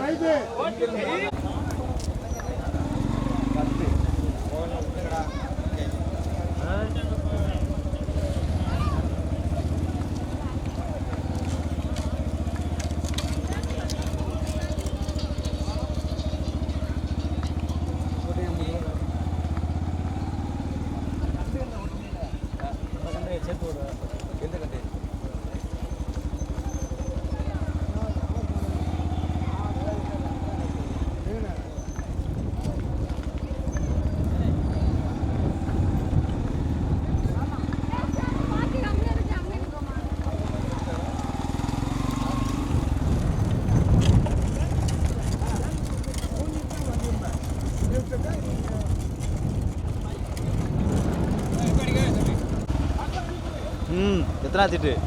மைக்கு. சொல்லிட்டு எத்தனாச்சிட்டு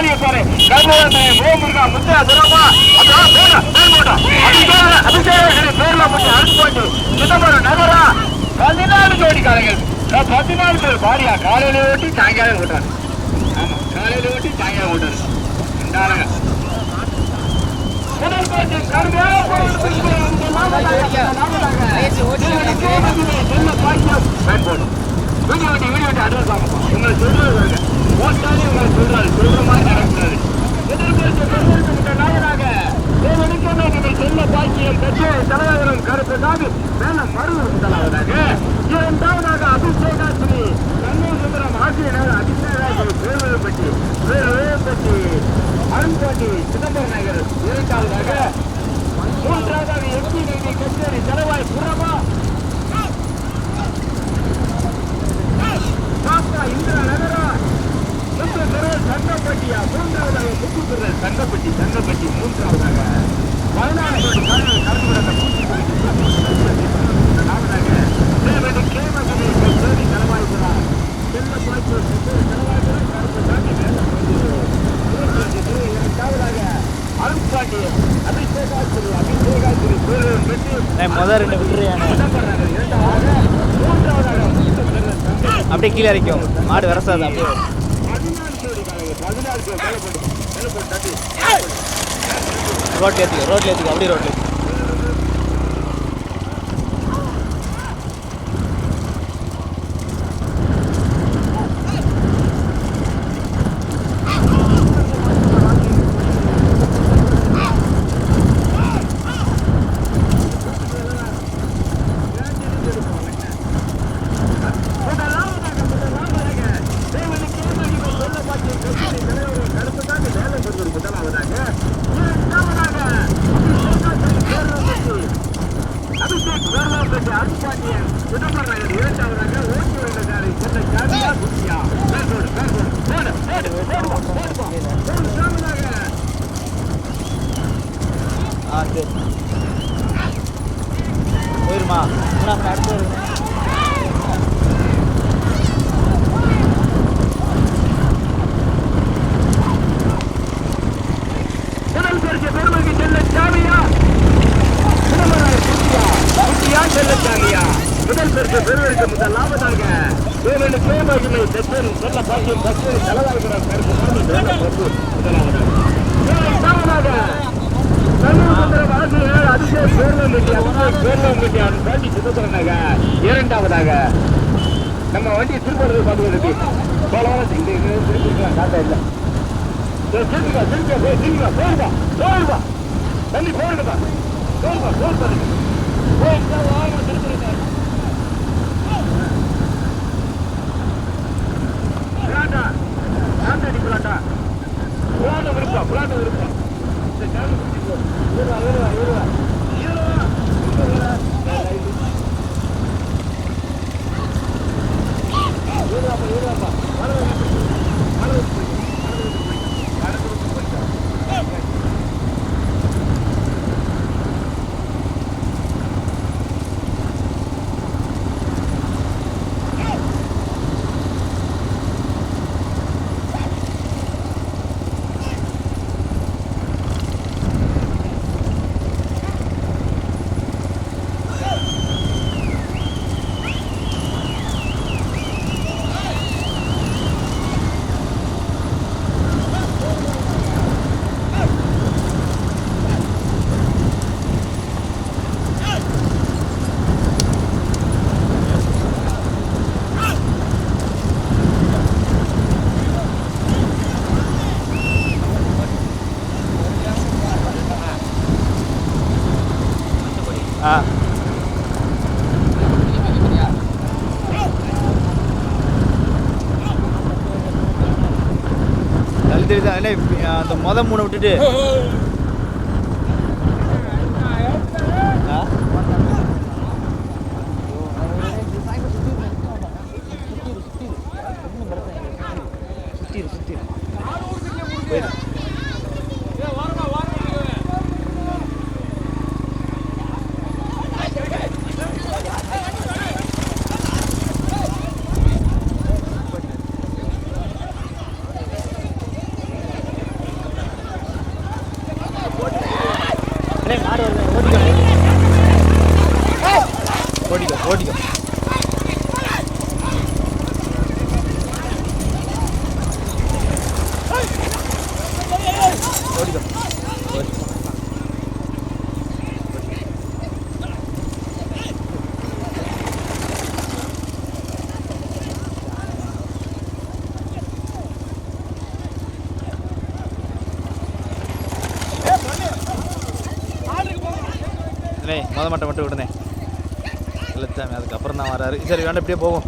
காளிய பாரு கர்மவன் ஓம் முருகா முந்திரா துரமா அதான் பேர பேர் போட்டா அபிஷேக அபிஷேக பேர்ல போட்டு அடுத்து போயிட்டு சிதம்பரம் நகரா பதினாலு ஜோடி காலங்கள் பதினாலு பேர் பாரியா காலையில ஓட்டி சாயங்காலம் ஓட்டாரு ஆமா காலையில ஓட்டி சாயங்காலம் ஓட்டாரு ரெண்டாளுங்க கட்சியில் கட்சியை தலைவரும் கருத்து சாமி மேலும் மருந்து தலைவராக இரண்டாவதாக அபிஷேகாசிரி கண்ணூசுந்தரம் ஆசிரியர் அபிஷேகாசிரி வேலுப்பட்டி வேலுப்பட்டி அருண்கோட்டி சிதம்பரம் நகர் இரண்டாவதாக மூன்றாவதாக எம்பி நீதி கச்சேரி தலைவாய் புறமா. இந்திரா நகரா சங்கப்பட்டி சங்கப்பட்டி கீழே இறக்கும் மாடு வரசாது அப்படியே ரோட்ல ஏற்றிக்க ரோட்ல ஏற்றிக்க அப்படியே ரோட்ல ஏத்திக்க. முதலாவதாக முதலாவதாக தேவனுக்கு மகிமை சொல்ல பாக்கிய கட்சி தலைவர் கருப்பு தான் வேலை சொல்வது முதலாவதாக இரண்டாவதாக அபிஷேக் வேர்லாம்பட்டி அருப்பாண்டியன் சிதம்பரம் நகர் இரண்டாவதாக ஓட்டி வந்ததாரி சென்னை ஜாமியா குட்டியா பேர்கோடு பேர்கோடு போடு போடு போடுவா போடுவா மூன்றாவதாக ஆ சரி போயிருமா மூணாவது அடுத்து வருங்க முதல் பரிசு பெருமைக்கு செல்ல சாமியா சிதம்பரம் குட்டியா குட்டியா செல்ல சாமியா முதல் பரிசு பெருமைக்கு முதலாவதாக தேவனு பிரேமகிமை தச்சன் செல்ல பாக்கியம் தச்சன் தலைவாய்கிறார் கருப்பு சாமி வேலை பிரபு முதலாவதாக இரண்டாவதாக கண்ணூர் வாசிகள் அபிஷேக் பேர்லம்பட்டி அபிஷேக் பேர்லம்பட்டி அவன் பாட்டி சிதம்பரம் நகர் இரண்டாவதாக நம்ம வண்டி திருப்பூர் பார்த்துக்கிட்டு போலாம் இங்க இங்க திருப்பி காட்டா இல்லை திரும்பிக்கா திரும்பிக்கா போய் திரும்பிக்கா போயிருப்பா தண்ணி போயிருப்பா போயிருப்பா போயிருப்பா போயிருப்பா வாங்க திருப்பிருக்கா புலாட்டா நாட்டாடி புலாட்டா புலாட்டம் இருப்பா புலாட்டம் இருப்பா இந்த கேள்வி பிடிச்சிக்கோ இருவா இருவா Thank you. மொதல் மூணு விட்டுட்டு மொத மட்டை மட்டும் விடுனே இல்லத்தாமே அதுக்கப்புறம் தான் வராரு. சரி வேண்டாம் இப்படியே போவோம்.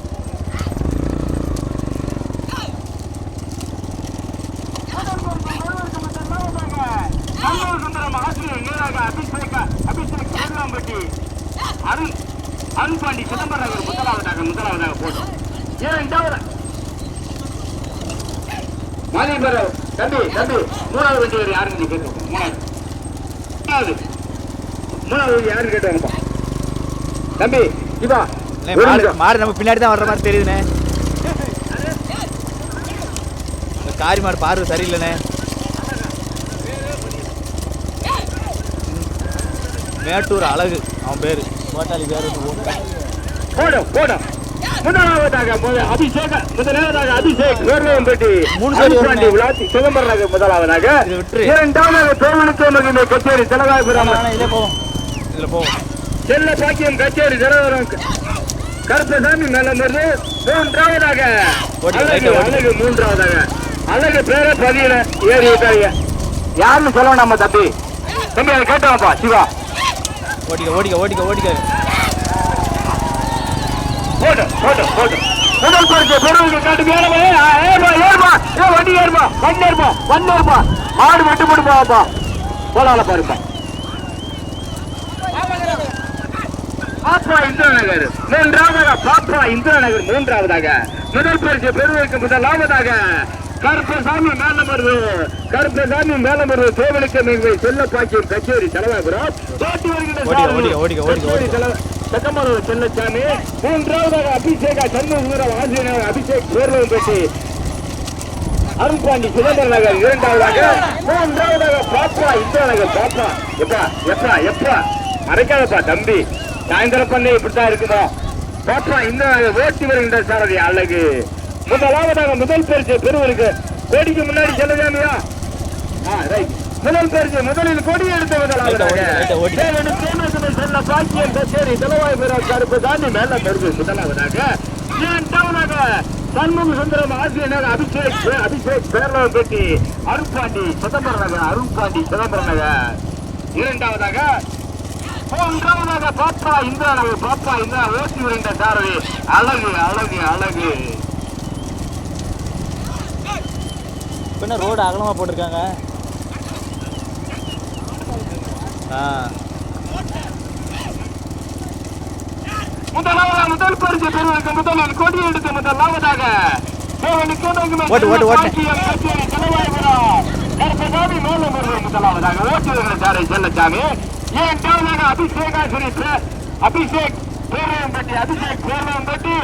அருண் அருண் பாண்டி சிதம்பரம் நகர் முதலாவதாக முதலாவதாக போட்டோம் இரண்டாவது மாலிபரம் தம்பி தம்பி மூணாவது வண்டி வேறு யாருன்னு நீ கேட்டு மூணாவது. மூணாவது. யாருன்னு கேட்டாங்கப்பா தம்பி மாடு மாடு நம்ம பின்னாடி தான் வர்ற மாதிரி தெரியுதுண்ணே. காரி மாடு பார்வை சரியில்லைண்ணே. மேட்டூர் அழகு அவன் பேரு. கோட்டாளி பேர் போடும் போடும். முதலாவதாக முத- அபிஷேக முதலாவதாக அபிஷேக் வேர்வம்பட்டி. அருண்பாண்டி விளாத்தி சிதம்பரம் நகர் முதலாவதாக இதை. இரண்டாவதாக மகிமை கச்சேரி தலைவாய்புரம் இதில் போவோம் செல்ல பாக்கியம் கச்சேரி தலைவரம் கருப்பசாமி மேலமர்ந்து மூன்றாவதாக. ஓடி, அழகு மூன்றாவதாக. அழகு பேர பதியில ஏறி விட்டாங்க யாருன்னு சொல்ல நம்ம தம்பி? தம்பி அதை கேட்டவாப்பா சிவா. ஓடிக்க ஓடிக்க ஓடிக்க ஓடிக்க. போடு போடு போடு. முதல் பரிசு பெருவுக்கு காட்டு ஏறுமா ஏறுமா ஏறுமா. ஏ வண்டி ஏறுமா வண்டி ஏறுமா வண்டி ஏறுமா. மாடு விட்டு போட்டு போவாப்பா. போலால பாருப்பா. பாப்பா இந்திரா நகர் மூன்றாவதாக பாப்பா இந்திரா நகர் மூன்றாவதாக முதல் பரிசு பெருவுக்கு முதலாவதாக கருப்பசாமி மேலமருது கருப்பசாமி மேலமருது கோவிலுக்கு மிக செல்ல பாக்கியம் கச்சேரி தலைவாபுரம் தோட்டி வருகின்ற செக்கமலூர் செல்லச்சாமி. மூன்றாவதாக அபிஷேகா சண்முகரம் ஆசிரியர் அபிஷேக் பேர்வம் பெட்டி அருண்பாண்டி சிதம்பரம் நகர் இரண்டாவதாக மூன்றாவதாக பாப்பா இந்திரா நகர் பாப்பா எப்பா எப்பா எப்பா. மறைக்காதப்பா தம்பி. சாயந்தரம் பண்ணே இப்படித்தான் பாப்பா இந்திரா நகர் ஓட்டி வருகின்ற சாரதி அழகு. முதலாவதாக முதல் பரிசு பெறுவருக்கு கோடிக்கு முன்னாடி ரைட் முதல் பரிசு முதலில் கொடி எடுத்த. முதலாவதாக செல்ல பாக்கியம் கச்சேரி தலைவாய் பெற கருப்பு தாண்டி மேல பெருது முதலாவதாக சண்முக சுந்தரம் ஆசிரியர் அபிஷேக் அபிஷேக் பேரளவு பெட்டி அருண்பாண்டி சிதம்பரம் நகர் அருண்பாண்டி சிதம்பரம் நகர். இரண்டாவதாக மூன்றாவதாக பாப்பா இந்திரா நகர் பாப்பா இந்திரா ஓட்டி வருகின்ற சாரதி. அழகு அழகு அழகு. பின்ன ரோடு அகலமாக போட்டிருக்காங்க? முதலாவதாக முதல் பரிசு பெறுவதற்கு முதலில் கொடி எடுத்து முதலாவதாக முதலாவதாக ஓட்டி வருகிற சாரை செல்லச்சாமி இரண்டாவதாக அபிஷேகாசுரி பே- அபிஷேக் பேரையம்பட்டி அபிஷேக் பேரையம்பட்டி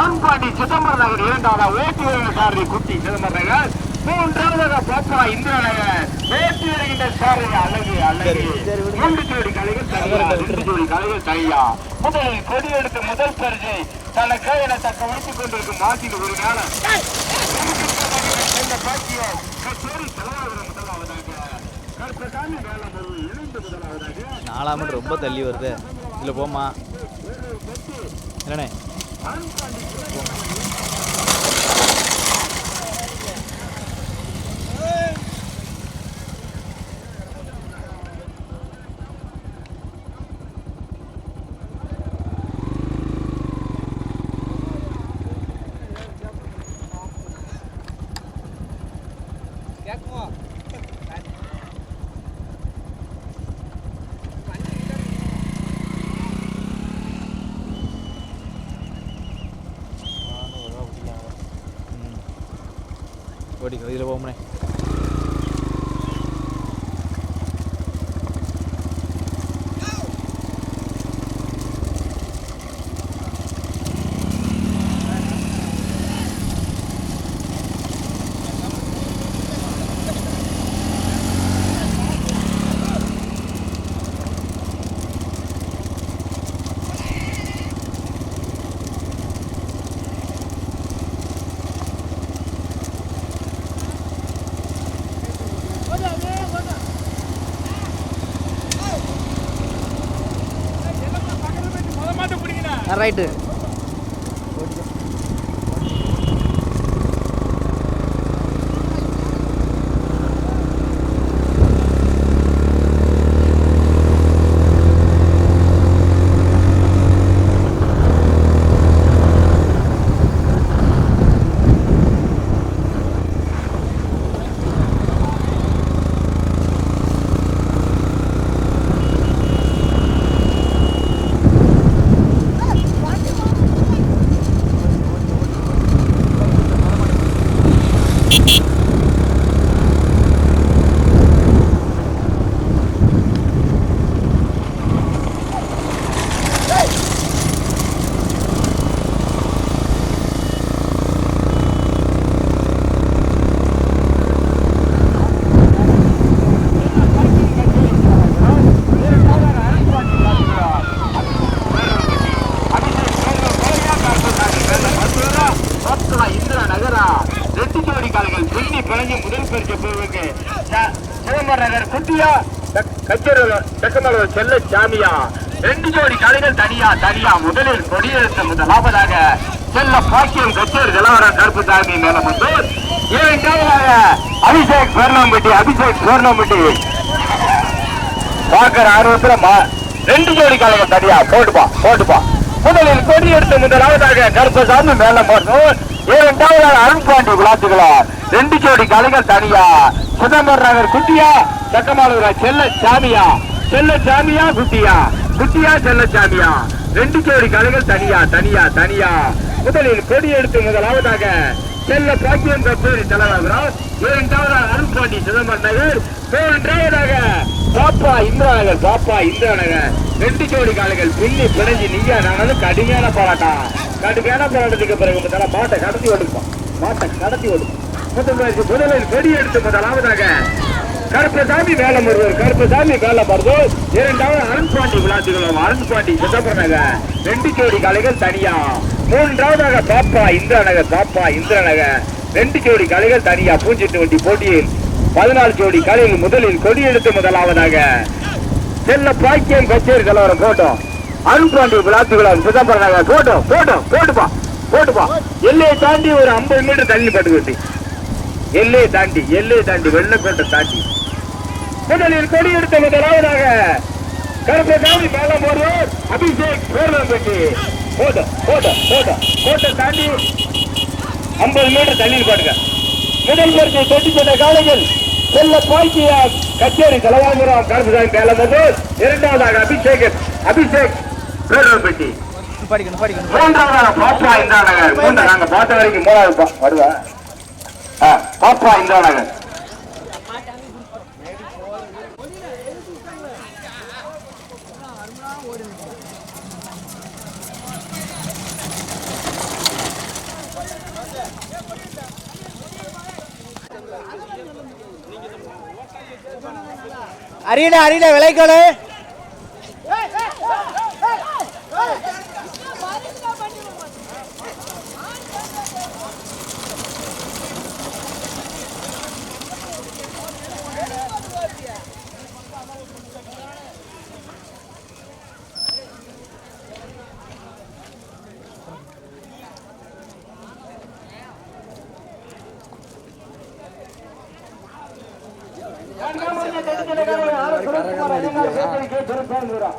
அன்பாண்டி சிதம்பரம் நகர் இரண்டாவதாக ஓட்டி வருகிற சாரதி குட்டி சிதம்பரம் நகர். மூன்றாவதாக பாப்பா இந்திரா நகர். ஓட்டி வருகின்ற சாரதி அழகு அழகு. மூன்று ஜோடி கலைகள் தனியா ரெண்டு ஜோடி கலைகள் தனியா முதலில் கொடி எடுத்து முதல் பரிசை தனக்கு என தக்க வைத்துக் கொண்டிருக்கும் மாட்டின் ஒரு காலம் பாக்கியம் கச்சேரி தலைவர்கள் முதலாவதாக. இணைந்து முதலாவதாக நாலாம் ரொம்ப தள்ளி வருது. இதில் போமா என்னண்ணே? ஓடிக்க இதில் போமனே ഉറപ്പായിട്ട് செல்ல சாமியா. ரெண்டு ஜோடி காலைகள் தனியா தனியா. முதலில் கொடியெடுத்த முதலாவதாக செல்ல பாக்கியம் கச்சேரி நிலவரம் கருப்பு சாமி மேல வந்து இரண்டாவதாக அபிஷேக் பேர்ணாம்பட்டி அபிஷேக் பேர்ணாம்பட்டி பாக்குற ஆர்வத்துல ரெண்டு ஜோடி காலைகள் தனியா. போட்டுப்பா போட்டுப்பா. முதலில் கொடியெடுத்த முதலாவதாக கருப்பசாமி மேல போடணும் இரண்டாவதாக அருண்பாண்டி விளாத்துகளார் ரெண்டு ஜோடி காலைகள் தனியா. சிதம்பரம் நகர் குட்டியா சக்கமாலூரா செல்ல சாமியா. செல்ல சாமியா குட்டியா? குட்டியா செல்ல சாமியா? ரெண்டு ஜோடி காலைகள் தனியா தனியா தனியா. முதலில் கொடி எடுத்து முதலாவதாக செல்ல பாக்கியம் கப்பேரி தலைவராகிறார் இரண்டாவதாக அருண்பாண்டி சிதம்பரம் நகர். மூன்றாவதாக பாப்பா இந்திரா நகர் பாப்பா இந்திரா நகர் ரெண்டு ஜோடி காலைகள் பின்னி பிணைஞ்சு நீயா நானும் கடுமையான போராட்டம். கடுமையான போராட்டத்துக்கு பிறகு முதல்ல மாட்டை கடத்தி ஓடுப்போம் மாட்டை கடத்தி ஒடுக்கும்? முதல்வருக்கு முதலில் கொடி எடுத்து முதலாவதாக கருப்பசாமி வேலை ஒருவர் கருப்பசாமி வேலை மருதூர் இரண்டாவது அருண்பாண்டி விளாத்துகளும் அருண்பாண்டி சிதம்பரம் நகர் ரெண்டு ஜோடி கலைகள் தனியா. மூன்றாவதாக பாப்பா இந்திரா பாப்பா இந்திரா ரெண்டு ஜோடி கலைகள் தனியா. பூஞ்சிட்டு வண்டி போட்டியில் பதினாலு ஜோடி கலையில் முதலில் கொடி எடுத்து முதலாவதாக. செல்ல பாக்கியம் கச்சேரி கலவரம் போட்டோம் அருண்பாண்டி விளாத்துகளும் சிதம்பரம் நகர் போட்டோம் போட்டோம் போட்டுப்பா போட்டுப்பா. எல்லையை தாண்டி ஒரு ஐம்பது மீட்டர் தள்ளி பட்டுக்கிட்டு. எல்லையை தாண்டி எல்லையை தாண்டி வெள்ளக்கோட்டை தாண்டி. முதலில் கொடி எடுத்த முதலாவதாக காவி மேலம் ஒருவர் அபிஷேக் பேர்வம்பட்டி போட்டோ போட்டோ போட்டோ கோட்டை தாண்டி ஐம்பது மீட்டர் தள்ளி பாடுங்க. முதல் பரிசை தொட்டி சென்ற காலையில் செல்ல பாய்க்கிய கச்சேரி தலைவாங்குறோம் கருப்பசாமி மேலம் ஒருவர் இரண்டாவதாக அபிஷேக் அபிஷேக் பேர்வம்பட்டி படிக்கணும் படிக்கணும் மூன்றாவதாக பாப்பா இந்திரா நகர். மூன்றாவது நாங்க பார்த்த வரைக்கும் மூணாவது வருவா. பாப்பா இந்திரா நகர். அரியணை அரியண விளைக்கோடு திருப்பாங்கூரா